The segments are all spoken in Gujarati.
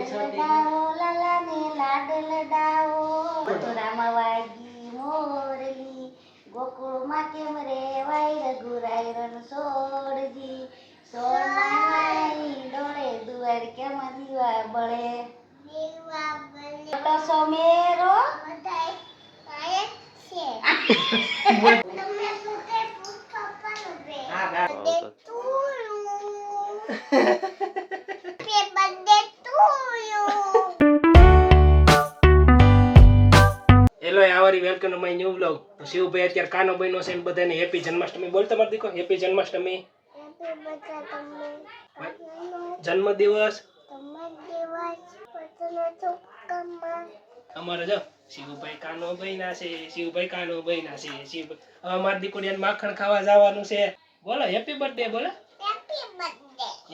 લડાવો લાલાને લાડ લડાવો મથુરામાં વાગી મોરલી ગોકુળમાં કેમ રે વાય રઘુરાય રણ સોડજી સોનાઈ ડોળે દુવાર કેમ દીવા બળે તો સોમેરો hello welcome to my new vlog. Shivbhai અત્યારે કાનો બન્યો છે ને બધાને હેપી જન્માષ્ટમી. બોલ તમારે દીકો હેપી જન્માષ્ટમી. જન્મદિવસ. અમારે જો શિવભાઈ કાનો બન્યા છે શિવભાઈ કાનો બન્યા છે શિવ હવે મારી દીકરીને માખણ ખાવા જવાનું છે. બોલો હેપી બર્થડે બોલો.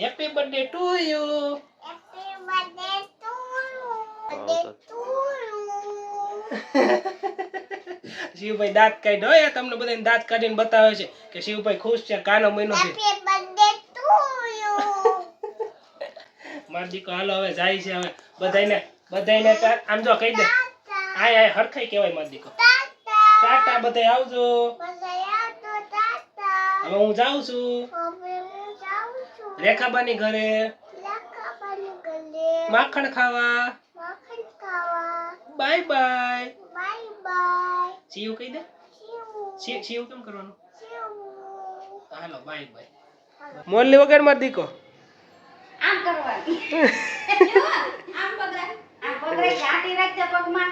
Happy birthday to you. Shivbhai દાંત કાઢ્યો હોય તમને બધાને દાંત કાઢીને બતાવે છે કે શિવભાઈ ખુશ છે કાનો મહિનો છે. માર દીકો હાલો હવે જાય છે હવે. બધાયને બધાયને આમ જો કહી દે. આય આય હરખાઈ કહેવાય માર દીકો. ટાટા બધાય આવજો. હવે હું જાઉં છું. રેખાબાની ઘરે. માખણ ખાવા. બાય બાય શિવ કહી દે. શિવ શિવ કેમ કરવાનું? હાલો બાય બાય મોરલી વગર માર દીકો. આમ કરવાનું. આમ પકડાય આમ પગરે ગાંઠી રાખજે પગમાં.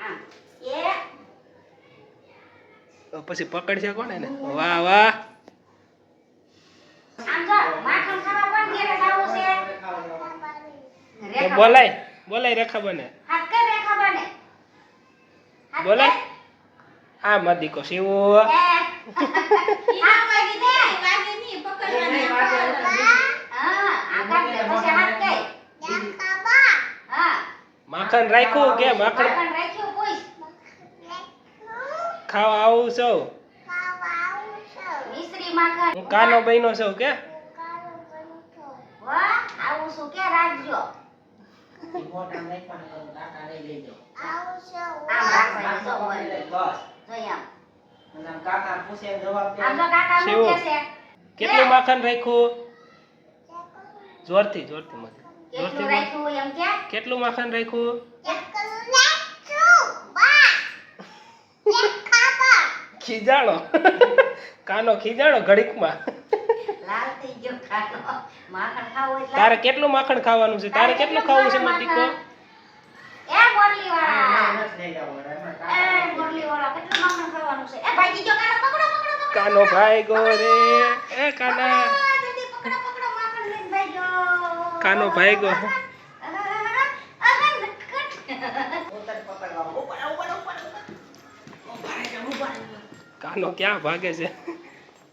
આમ. એ. પછી પકડશે કોને ને વાહ વાહ. આમ જો માખણ ખાવા કોણ ઘેરે જાવું છે? તો રેખા બોલાય બોલાય રેખા બને. બોલાય. આ મધી હા? માખણ રાખ્યું કે માખણ? ખાવા આવું છું? હું કાનો બહેનો છું કે? આવું શું કે રાખજો. આમ આમ જો કાકા શિવ. મૂકે છે કેટલું માખણ રાખ્યું? જોરથી જોરથી મત કેટલું જોરથી રાખ્યું એમ કે? કેટલું માખણ રાખ્યું? ખીજાણો. કાનો ખીજાણો ઘડીકમાં. તારે કેટલું માખણ ખાવાનું છે? તારે કેટલું ખાવું છે મારો દીકો એ મોરલી વાળા એ મોરલી વાળા કેટલું માખણ ખાવાનું છે? એ ભાઈ જો કાનો પકડો પકડો પકડો કાનો ભાઈ ગો રે. એ કાના. જલ્દી પકડો પકડો માખણ લઈને ભાઈ જો કાનો ભાઈ ગો. કાનો ક્યાં ભાગે છે?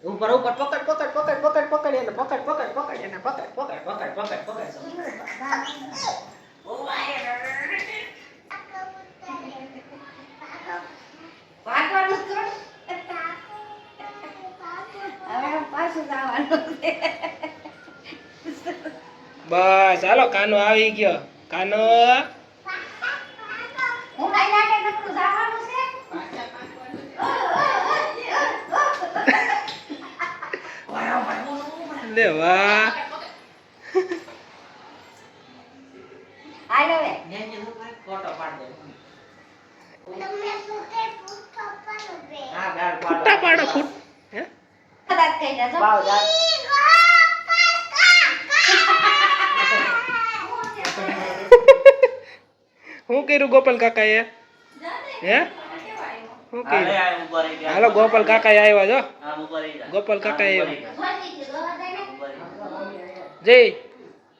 ઉપર ઉપર પકડ પકડ પકડ પકડ પકડ એને પકડ પકડ પકડ એને પકડ પકડ પકડ પકડ પકડ. બસ હાલો કાનો આવી ગયો. કાનો. હું કઈ લાગે નકરું જવાનું છે? લે વાહ. પાડો ફૂટ. હે? શું કર્યું ગોપાલ કાકાએ? હે? શું હા કર્યું? હાલો ગોપાલ કાકા આવ્યા જો. હા ગોપાલ કાકા હા, આવ્યા. જય.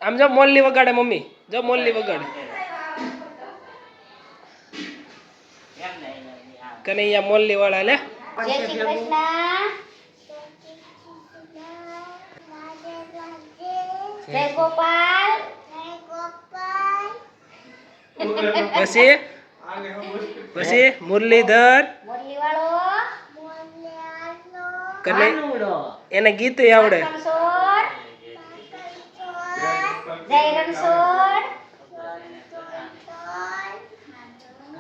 આમ જો મોલ્લી વગાડે મમ્મી. જો મોલ્લી વગાડે. કનૈયા મોલ્લી વાળા લે. જય શ્રી કૃષ્ણ. જય ગોપાલ. પછી? પછી મુરલીધર. કને? એને ગીત આવડે. જય રણછોડ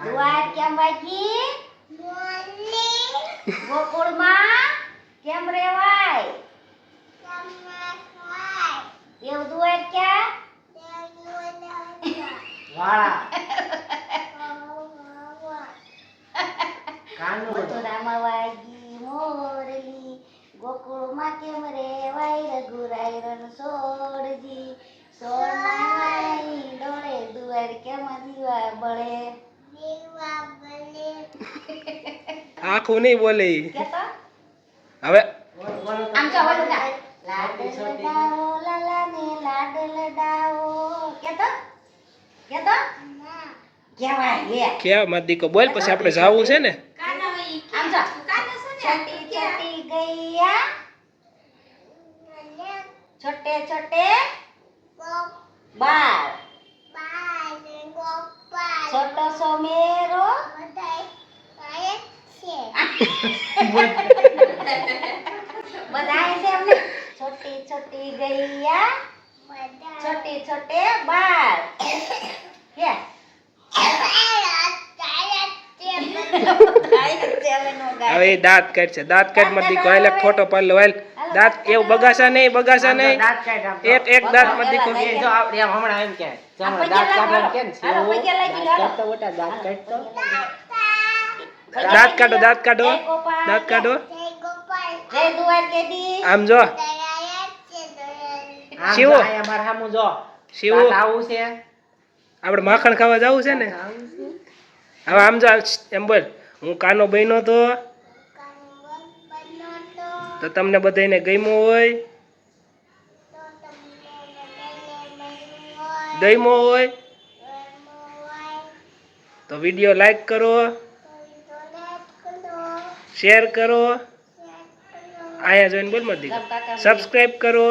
દુઆ કેમ વાગી ગોકુળમાં કેમ રેવાય એવું દુવાર ક્યાં વાળા. મથુરામાં વાગી મોરલી. ગોકુળમાં કેમ રેવાય રઘુરાય રણ સોરજી આખું નહીં બોલે હવે આમ. લાડ લાડ કેવાય લે કેવા દીકો? બોલ પછી આપણે જાવું છે ને? આમ જો છોટી છોટી ગૈયા છોટે છોટે બાર. છોટો સો બધાય છે એમને? છોટી છોટી ગૈયા છોટે છોટે બાર. કે હવે દાંત કાઢશે. દાંત કાઢ માર દીકો એક ફોટો પાડ લો. હાલ દાંત એવું બગાસા નહીં બગાસા નહીં. એક એક દાંત માર દીકો જો આપણે હમણાં એમ કે દાંત કાઢવાનું કે ને. હાલો, શિવ, દાંત કાઢતો દાંત કાઢો દાંત કાઢો. દાંત કાઢો. આમ જો. શિવો. જો, અહીંયા મારે સામું જો. શિવો. દાંત આવું છે. આપણે માખણ ખાવા જવું છે ને? હવે આમ જો એમ બોલ. હું કાનો બન્યો તો? તો તમને બધાને ગમ્યું હોય? ગમ્યો હોય? તો વીડિયો લાઈક કરો. શેર કરો. આયા જોઈને બોલ મત દીકરો સબસ્ક્રાઈબ કરો.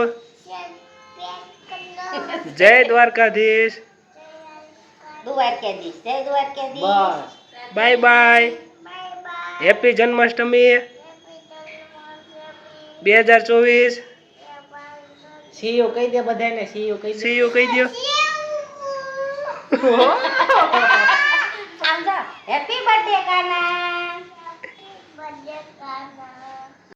જય દ્વારકાધીશ. દ્વારકેધીશ જય Dwarkadhish. Bye bye happy Janmashtami બે હજાર ચોવીસ. સીયુ કહી દે બધાને સીયુ કહી દે. સી યુ કહી દો. હેપી બર્થડે કાના.